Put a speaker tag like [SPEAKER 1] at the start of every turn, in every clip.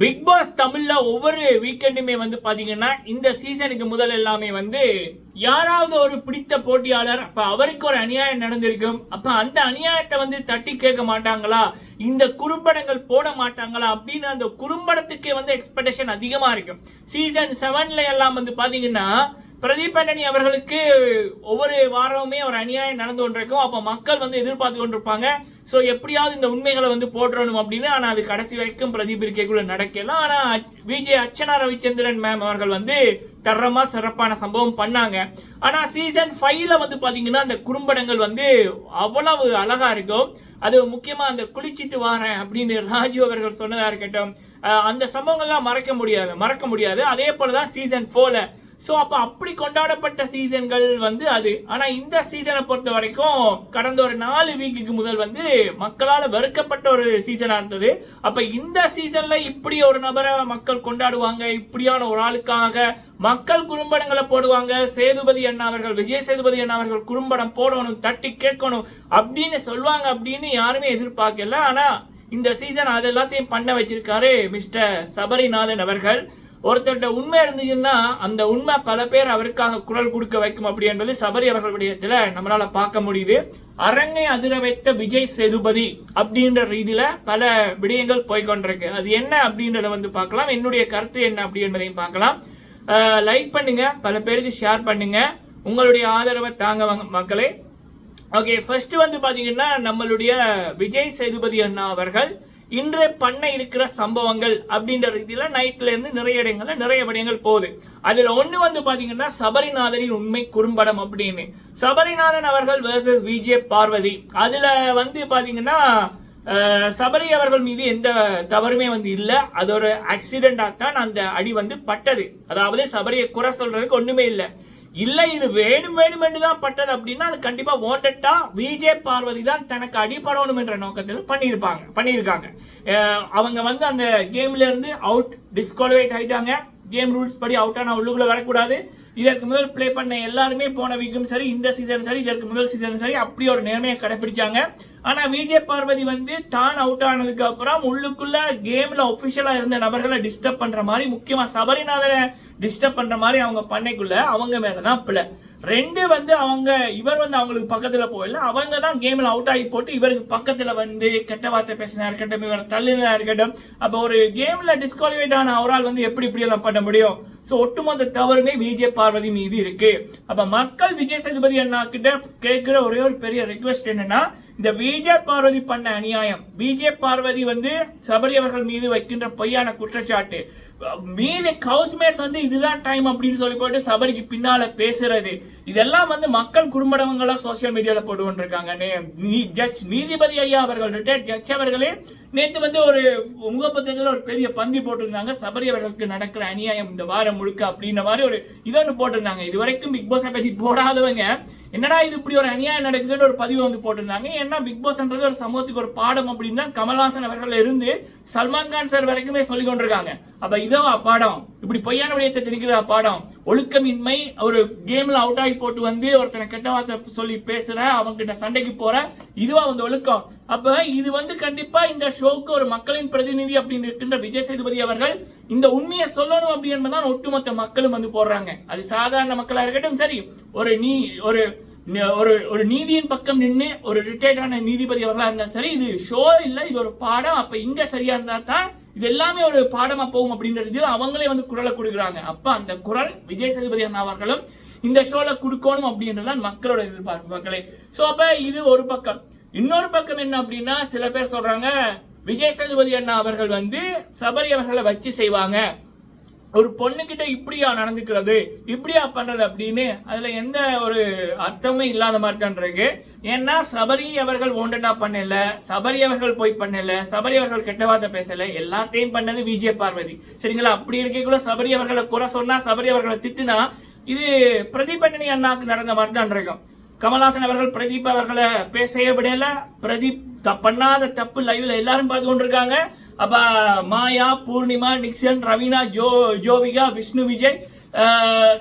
[SPEAKER 1] Big pass தமிழ்ல ஒவ்வொரு வீக்கெண்டுமே வந்து பாத்தீங்கன்னா இந்த சீசனுக்கு முதல் எல்லாமே வந்து யாராவது ஒரு பிடித்த போட்டியாளர் அப்ப அவருக்கு ஒரு அநியாயம் நடந்திருக்கும். அப்ப அந்த அநியாயத்தை வந்து தட்டி கேட்க மாட்டாங்களா? இந்த குறும்படங்கள் போட மாட்டாங்களா? அப்படின்னு அந்த குறும்படத்துக்கே வந்து எக்ஸ்பெக்டேஷன் அதிகமா இருக்கும். சீசன் செவன்ல எல்லாம் வந்து பாத்தீங்கன்னா பிரதீப் அண்டனி அவர்களுக்கு ஒவ்வொரு வாரமுமே ஒரு அநியாயம் நடந்து கொண்டிருக்கும். அப்போ மக்கள் வந்து எதிர்பார்த்து கொண்டிருப்பாங்க. ஸோ எப்படியாவது இந்த உண்மைகளை வந்து போட்டுறணும் அப்படின்னு ஆனால் அது கடைசி வரைக்கும் பிரதீப் நடக்கலாம் ஆனால் விஜய் அர்ச்சனா ரவிச்சந்திரன் மேம் அவர்கள் வந்து தரமாக சிறப்பான சம்பவம் பண்ணாங்க. ஆனால் சீசன் ஃபைவ்ல வந்து பார்த்தீங்கன்னா அந்த குறும்படங்கள் வந்து அவ்வளவு அழகா இருக்கும். அது முக்கியமாக அந்த குளிச்சிட்டு வாரேன் அப்படின்னு ராஜு அவர்கள் சொன்னதாக இருக்கட்டும். அந்த சம்பவங்கள்லாம் மறக்க முடியாது மறக்க முடியாது. அதே போலதான் சீசன் ஃபோர்ல ஸோ அப்போ அப்படி கொண்டாடப்பட்ட சீசன்கள் வந்து அது. ஆனால் இந்த சீசனை பொறுத்த வரைக்கும் கடந்த ஒரு நாலு வீக்குக்கு முதல் வந்து மக்களால் வெறுக்கப்பட்ட ஒரு சீசனாக இருந்தது. அப்போ இந்த சீசனில் இப்படி ஒரு நபரை மக்கள் கொண்டாடுவாங்க. இப்படியான ஒரு ஆளுக்காக மக்கள் குறும்படங்களை போடுவாங்க. சேதுபதி அண்ணா அவர்கள் விஜய் சேதுபதி அண்ணா அவர்கள் குறும்படம் போடணும் தட்டி கேட்கணும் அப்படின்னு சொல்லுவாங்க அப்படின்னு யாருமே எதிர்பார்க்கல. ஆனால் இந்த சீசன் அது எல்லாத்தையும் பண்ண வச்சிருக்காரு மிஸ்டர் சபரிநாதன் அவர்கள். ஒருத்தர்கிட்ட உண்மை இருந்துச்சுன்னா அந்த உண்மை பல பேர் அவருக்காக குரல் கொடுக்க வைக்கும் அப்படி என்பது சபரி அவர்களுடைய இதில் நம்மளால் பார்க்க முடியுது. அரங்கை அதிர வைத்த விஜய் சேதுபதி அப்படின்ற ரீதியில் பல விடயங்கள் போய்கொண்டிருக்கு அது என்ன அப்படின்றத வந்து பார்க்கலாம். என்னுடைய கருத்து என்ன அப்படி என்பதையும் பார்க்கலாம். லைக் பண்ணுங்க. பல பேருக்கு ஷேர் பண்ணுங்க. உங்களுடைய ஆதரவை தாங்க வாங்க மக்களே. ஓகே ஃபர்ஸ்ட் வந்து பார்த்தீங்கன்னா நம்மளுடைய விஜய் சேதுபதி அண்ணா அவர்கள் இன்றே பண்ண இருக்கிற சம்பவங்கள் அப்படின்ற ரீதியில நைட்ல இருந்து நிறைய இடங்கள்ல நிறைய விடயங்கள் போகுது. அதுல ஒண்ணு வந்து பாத்தீங்கன்னா சபரிநாதனின் உண்மை குறும்படம் அப்படின்னு. சபரிநாதன் அவர்கள் வேர்சஸ் விஜே பார்வதி. அதுல வந்து பாத்தீங்கன்னா சபரி அவர்கள் மீது எந்த தவறுமே வந்து இல்லை. அது ஒரு ஆக்சிடென்டா தான் அந்த அடி வந்து பட்டது. அதாவது சபரியை குறை சொல்றதுக்கு ஒண்ணுமே இல்லை. இல்லை இது வேணும் வேணும் என்று தான் பட்டது அப்படின்னா அது கண்டிப்பாக வாண்டட்டா விஜே பார்வதி தான் தனக்கு அடிபடணும் என்ற நோக்கத்தில் பண்ணியிருப்பாங்க பண்ணியிருக்காங்க. அவங்க வந்து அந்த கேம்ல இருந்து அவுட் டிஸ்குவாலிஃபைட் ஆயிட்டாங்க. கேம் ரூல்ஸ் படி அவுட்டாக நான் உள்ளுக்குள்ள வரக்கூடாது. இதற்கு முதல் ப்ளே பண்ண எல்லாருமே போன வீக்கும் சரி இந்த சீசன் சரி இதற்கு முதல் சீசன் சரி அப்படி ஒரு நேர்மையை கடைபிடிச்சாங்க ஆனால் விஜய் பார்வதி வந்து தான் அவுட் ஆனதுக்கு அப்புறம் உள்ளுக்குள்ள கேமில் ஒஃபிஷியலாக இருந்த நபர்களை டிஸ்டர்ப் பண்ணுற மாதிரி முக்கியமாக சபரிநாதனை டிஸ்டர்ப் பண்ணுற மாதிரி அவங்க பண்ணைக்குள்ள அவங்க மேலே தான் பிள்ளை ரெண்டு வந்து அவங்க இவர் வந்து அவங்களுக்கு பக்கத்தில் போயில அவங்க தான் கேமில் அவுட் ஆகி போட்டு இவருக்கு பக்கத்தில் வந்து கெட்ட வார்த்தை பேசினா இருக்கட்டும் இவர் தள்ளினா இருக்கட்டும் அப்போ ஒரு கேமில் டிஸ்குவாலிஃபைட் ஆன அவரால் வந்து எப்படி இப்படி எல்லாம் பண்ண முடியும்? ஸோ ஒட்டுமொத்த தவறுமே விஜய் பார்வதி மீது இருக்கு. அப்போ மக்கள் விஜய் சேதுபதி அண்ணா கிட்ட கேட்குற ஒரே ஒரு பெரிய ரிக்வெஸ்ட் என்னன்னா இந்த விஜய் பார்வதி பண்ண அநியாயம். விஜய் பார்வதி வந்து சபரி அவர்கள் மீது வைக்கின்ற பொய்யான குற்றச்சாட்டு. மீதி ஹவுஸ்மேட்ஸ் வந்து இதுதான் டைம் அப்படின்னு சொல்லி போட்டு சபரிக்கு பின்னால பேசுறது. இதெல்லாம் வந்து மக்கள் குறும்படங்களா சோசியல் மீடியால போட்டு இருக்காங்க நே- நீ- ஜட்ஜ் நீதிபதி ஐயா அவர்கள் ரிட்டையர்ட் ஜட்ஜ் அவர்களே நேத்து வந்து ஒரு முகப்பத்திரத்துல ஒரு பெரிய பந்தி போட்டிருந்தாங்க. சபரி அவர்களுக்கு நடக்கிற அநியாயம் இந்த வாரம் முழுக்க அப்படின்ற மாதிரி ஒரு இதொன்று போட்டிருந்தாங்க. இது வரைக்கும் பிக் பாஸ் பற்றி போடாதவங்க என்னடா இது இப்படி ஒரு அநியாயம் நடக்குதுன்னு ஒரு பதிவு வந்து போட்டிருந்தாங்க. ஏன்னா பிக் பாஸ்ன்றது ஒரு சமூகத்துக்கு ஒரு பாடம் அப்படின்னா கமல்ஹாசன் அவர்கள் இருந்து சல்மான் கான் சார் வரைக்குமே சொல்லி கொண்டிருக்காங்க. அப்ப இதோ பாடம். இப்படி பொய்யான விடயத்தை திணிக்கிற பாடம். ஒழுக்கமின்மை ஒரு கேம்ல அவுட் ஆகி போட்டு வந்து ஒருத்தனை கெட்ட வார்த்தை சொல்லி பேசுற அவங்க கிட்ட சண்டைக்கு போற இதுவா வந்து ஒழுக்கம். அப்ப இது வந்து கண்டிப்பா இந்த ஷோக்கு ஒரு மக்களின் பிரதிநிதி அப்படின்னு இருக்கின்ற விஜய் சேதுபதி அவர்கள் இந்த உண்மையை சொல்லணும் அப்படி என்பதுதான் ஒட்டுமொத்த மக்களும் வந்து போடுறாங்க. அது சாதாரண மக்களா இருக்கட்டும் சரி ஒரு நீ ஒரு ஒரு ஒரு நீதியின் பக்கம் நின்று ஒரு ரிட்டையர்டான நீதிபதி அவர்களாக இருந்தால் சரி இது ஷோ இல்லை இது ஒரு பாடம். அப்போ இங்கே சரியாக இருந்தால் தான் இது எல்லாமே ஒரு பாடமாக போகும் அப்படின்றது அவங்களே வந்து குரலை கொடுக்குறாங்க. அப்போ அந்த குரல் விஜய் சேதுபதி அண்ணா அவர்களும் இந்த ஷோவில் கொடுக்கணும் அப்படின்றதான் மக்களோட எதிர்பார்ப்பு மக்களே. ஸோ அப்போ இது ஒரு பக்கம். இன்னொரு பக்கம் என்ன அப்படின்னா சில பேர் சொல்கிறாங்க விஜய் சேதுபதி அண்ணா அவர்கள் வந்து சபரி அவர்களை வச்சு செய்வாங்க. ஒரு பொண்ணுக்கிட்ட இப்படியா நடந்துக்கிறது? இப்படியா பண்றது அப்படின்னு அதுல எந்த ஒரு அர்த்தமும் இல்லாத மாதிரி தான் இருக்கு. ஏன்னா சபரி அவர்கள் ஓண்டடா பண்ணல சபரி அவர்கள் போய் பண்ணல சபரி அவர்கள் கெட்ட வார்த்தை பேசல எல்லாத்தையும் பண்ணது விஜய பார்வதி. சரிங்களா? அப்படி இருக்கக்குள்ள சபரி அவர்களை குறை சொன்னா சபரி அவர்களை திட்டுனா இது பிரதிபண்ணனி அண்ணாக்கு நடந்த மாதிரி தான் இருக்கும். கமல்ஹாசன் அவர்கள் பிரதீப் அவர்களை பேசவே விடல. பிரதீப் த- பண்ணாத தப்பு லைவ்ல எல்லாரும் பார்த்து கொண்டிருக்காங்க. அப்ப மாயா பூர்ணிமா நிக்சன் ரவீனா ஜோ ஜோவிகா விஷ்ணு விஜய்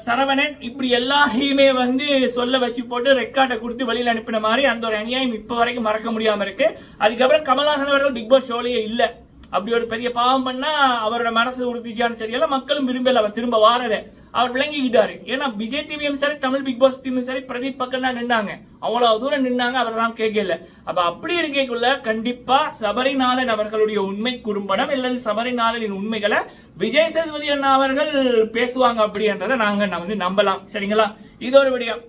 [SPEAKER 1] சரவணன் இப்படி எல்லாரையுமே வந்து சொல்ல வச்சு போட்டு ரெக்கார்டை கொடுத்து வெளியில் அனுப்பின மாதிரி அந்த ஒரு அநியாயம் இப்போ வரைக்கும் மறக்க முடியாமல் இருக்கு. அதுக்கப்புறம் கமல்ஹாசன் அவர்கள் பிக் பாஸ் ஷோலயே இல்லை. அப்படி ஒரு பெரிய பாவம் பண்ணா அவரோட மனசு உறுதிச்சான்னு தெரியல. மக்களும் விரும்பல அவர் திரும்ப வாரதை. அவர் விளங்கிக்கிட்டாரு. ஏன்னா விஜய் டிவியும் சரி தமிழ் பிக் பாஸ் டிவியும் சரி பிரதீப் பக்கம் தான் நின்னாங்க. அவ்வளவு தூரம் நின்னாங்க அவர் தான் கேட்கல அப்ப அப்படி இருக்கக்குள்ள கண்டிப்பா சபரிநாதன் அவர்களுடைய உண்மை குறும்படம் அல்லது சபரிநாதனின் உண்மைகளை விஜய் சேதுபதி அண்ணா அவர்கள் பேசுவாங்க அப்படின்றத நாங்க நான் வந்து நம்பலாம். சரிங்களா? இது ஒரு விடயம்.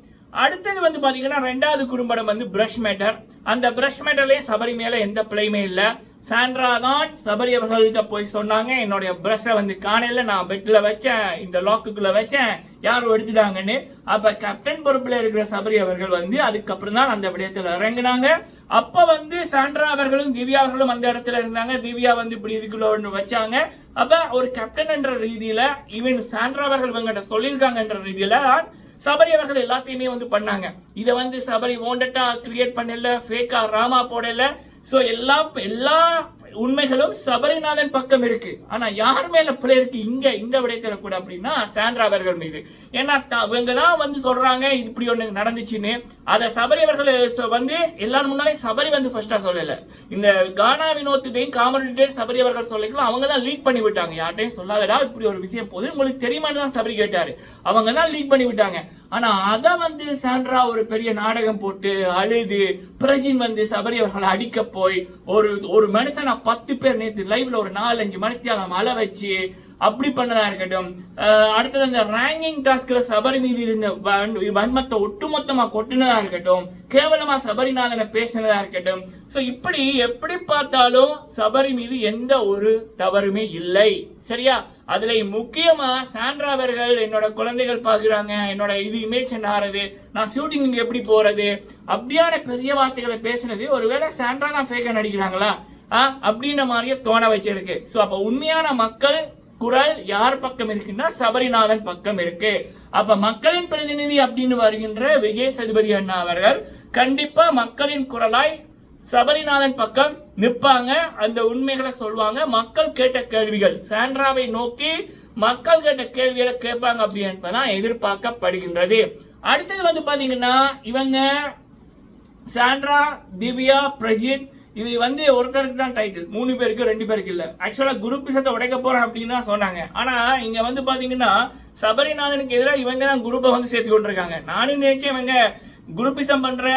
[SPEAKER 1] அடுத்தது வந்து பாத்தீங்கன்னா ரெண்டாவது குறும்படம் வந்து பிரஷ் மேட்டர் அந்த பிரஷ் மேட்டர்லயே சபரி மேல எந்த பிள்ளையுமே இல்லை. சாண்ட்ரா தான் சபரி அவர்கள்ட்ட போய் சொன்னாங்க என்னுடைய பிரஷை வந்து காணையில் நான் பெட்டில் வச்சேன் இந்த லாக்குக்குள்ளே வச்சேன் யாரும் எடுத்துட்டாங்கன்னு. அப்போ கேப்டன் பொறுப்பில் இருக்கிற சபரி அவர்கள் வந்து அதுக்கப்புறம் தான் அந்த விடயத்தில் இறங்குனாங்க. அப்போ வந்து சாண்ட்ரா அவர்களும் திவ்யா அவர்களும் அந்த இடத்துல இருந்தாங்க. திவ்யா வந்து இப்படி இதுக்குள்ள ஒன்று வச்சாங்க. அப்போ ஒரு கேப்டன் என்ற ஈவன் சாண்ட்ரா அவர்கள் இவங்கிட்ட சொல்லியிருக்காங்கன்ற ரீதியில் சபரி அவர்கள் எல்லாத்தையுமே வந்து பண்ணாங்க. இதை வந்து சபரி ஓண்டட்டா கிரியேட் பண்ணல ஃபேக்கா ராமா போடல. ஸோ எல்லா எல்லா உண்மைகளும் சபரிநாதன் பக்கம் இருக்கு. ஆனா யார் மேல பிள்ளை இருக்கு? இங்க இந்த விடை கூட அப்படின்னா சாண்ட்ரா அவர்கள் மீது. ஏன்னா த- இவங்க தான் வந்து சொல்றாங்க இது இப்படி ஒண்ணு நடந்துச்சுன்னு. அதை சபரி அவர்கள் ச- வந்து எல்லாரும் முன்னாலே சபரி வந்து ஃபர்ஸ்டா சொல்லல. இந்த கானா வினோத்துட்டையும் காமெடிட்டையும் சபரி அவர்கள் சொல்லிக்கலாம். அவங்க தான் லீக் பண்ணி விட்டாங்க. யார்ட்டையும் சொல்லாதடா இப்படி ஒரு விஷயம் போகுது. உங்களுக்கு தெரியுமான்னு தான் சபரி கேட்டாரு. அவங்க தான் லீக் பண்ணி விட்டாங்க. ஆனா அதை வந்து சாண்ட்ரா ஒரு பெரிய நாடகம் போட்டு அழுது பிரஜின் வந்து சபரி அவர்களை அடிக்க போய் ஒரு ஒரு மனுஷன் பத்து பேர் நேற்று லைவ்ல ஒரு நாலஞ்சு மணித்தியாலம் மழை வச்சு அப்படி பண்ணதா இருக்கட்டும். அடுத்தது அந்த ரேங்கிங் டாஸ்க்ல சபரி மீது இருந்த வன்- வன்மத்தை ஒட்டுமொத்தமா கொட்டுனதா இருக்கட்டும். கேவலமா சபரிநாதனை பேசினதா இருக்கட்டும். ஸோ இப்படி எப்படி பார்த்தாலும் சபரி மீது எந்த ஒரு தவறுமே இல்லை. சரியா? அதுல முக்கியமா சாண்ட்ரா அவர்கள் என்னோட குழந்தைகள் பாக்குறாங்க என்னோட இது இமேஜ் ஆறது நான் ஷூட்டிங் எப்படி போறது அப்படியான பெரிய வார்த்தைகளை பேசுனது ஒருவேளை சாண்ட்ரா தான் ஃபேக்கா நடிக்கிறாங்களா? அப்படின்ற மாதிரியே தோண வச்சிருக்கு. ஸோ அப்போ உண்மையான மக்கள் குரல் யார் பக்கம் இருக்குன்னா சபரிநாதன் பக்கம் இருக்கு. அப்ப மக்களின் பிரதிநிதி அப்படின்னு வருகின்ற விஜய் சதுபதி அண்ணா அவர்கள் கண்டிப்பா மக்களின் குரலாய் சபரிநாதன் பக்கம் நிற்பாங்க. அந்த உண்மைகளை சொல்லுவாங்க மக்கள் கேட்ட கேள்விகள் சாண்ட்ராவை நோக்கி மக்கள் கேட்ட கேள்விகளை கேட்பாங்க அப்படின்றதான் எதிர்பார்க்கப்படுகின்றது. அடுத்தது வந்து பாத்தீங்கன்னா இவங்க சாண்ட்ரா திவ்யா பிரஜித் இது வந்து ஒருத்தருக்கு தான் டைட்டில் மூணு பேருக்கு ரெண்டு பேருக்கு இல்ல. ஆக்சுவலா குரு பிசத்தை உடைக்க போறேன் அப்படின்னு தான் சொன்னாங்க. ஆனா இங்க வந்து பாத்தீங்கன்னா சபரிநாதனுக்கு எதிராக இவங்க தான் குரூப்பை வந்து சேர்த்து கொண்டிருக்காங்க. நானும் நினைச்சேன் இவங்க குரூப்பிசம் பண்ற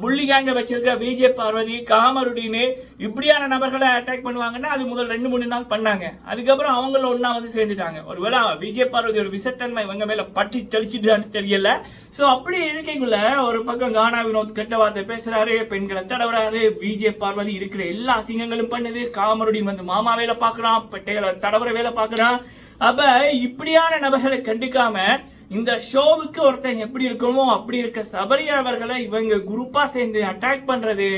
[SPEAKER 1] புள்ளி கேங்க வச்சிருக்க விஜய் பார்வதி காமருடின்னு இப்படியான நபர்களை அட்டாக் பண்ணுவாங்கன்னா அது முதல் ரெண்டு மூணு நாள் பண்ணாங்க. அதுக்கப்புறம் அவங்கள ஒன்னா வந்து சேர்ந்துட்டாங்க. ஒருவேளை விஜய் பார்வதியோட விசத்தன்மை இவங்க மேல பற்றி தெளிச்சுட்டான்னு தெரியல. சோ அப்படி இருக்கைக்குள்ள ஒரு பக்கம் கானா வினோத் கெட்ட வார்த்தை பேசுறாரு பெண்களை தடவுறாரு விஜய் பார்வதி இருக்கிற எல்லா அசிங்கங்களும் பண்ணுது. காமருடின் வந்து மாமா வேலை பாக்குறான் பெட்டைகளை தடவுற வேலை பாக்குறான் அப்ப இப்படியான நபர்களை கண்டுக்காம இந்த ஷோவுக்கு ஒருத்தன் எப்படி இருக்கணுமோ அப்படி இருக்க சபரி அவர்களை இவங்க குரூப்பாக சேர்ந்து அட்டாக் பண்ணுறது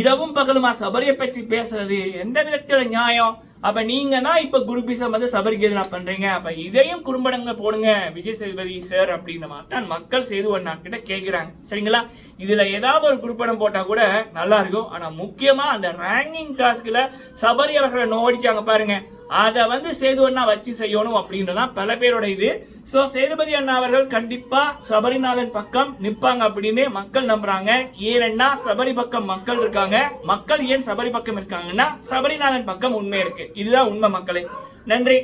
[SPEAKER 1] இரவும் பகலுமா சபரியை பற்றி பேசுறது எந்த விதத்தில் நியாயம்? அப்ப நீங்க தான் இப்ப குருபிசம் வந்து சபரிக்கு எதிராக பண்றீங்க. அப்ப இதையும் குறும்படங்க போடுங்க. விஜய் சேதுபதி சார் அப்படின்ற மாதிரி தான் மக்கள் சேது அண்ணா கிட்ட கேக்குறாங்க. சரிங்களா? இதுல ஏதாவது ஒரு குறும்படம் போட்டா கூட நல்லா இருக்கும். ஆனா முக்கியமா அந்த ரேங்கிங் டாஸ்க்ல சபரி அவர்களை நோடிச்சாங்க பாருங்க. அதை வந்து சேது அண்ணா வச்சு செய்யணும் அப்படின்றதான் பல பேரோட இது. ஸோ சேதுபதி அண்ணா அவர்கள் கண்டிப்பா சபரிநாதன் பக்கம் நிப்பாங்க அப்படின்னு மக்கள் நம்புறாங்க. ஏன்னா சபரி பக்கம் மக்கள் இருக்காங்க. மக்கள் ஏன் சபரி பக்கம் இருக்காங்கன்னா சபரிநாதன் பக்கம் உண்மை இருக்கு. இதுதான் உண்மை மக்களே. நன்றி.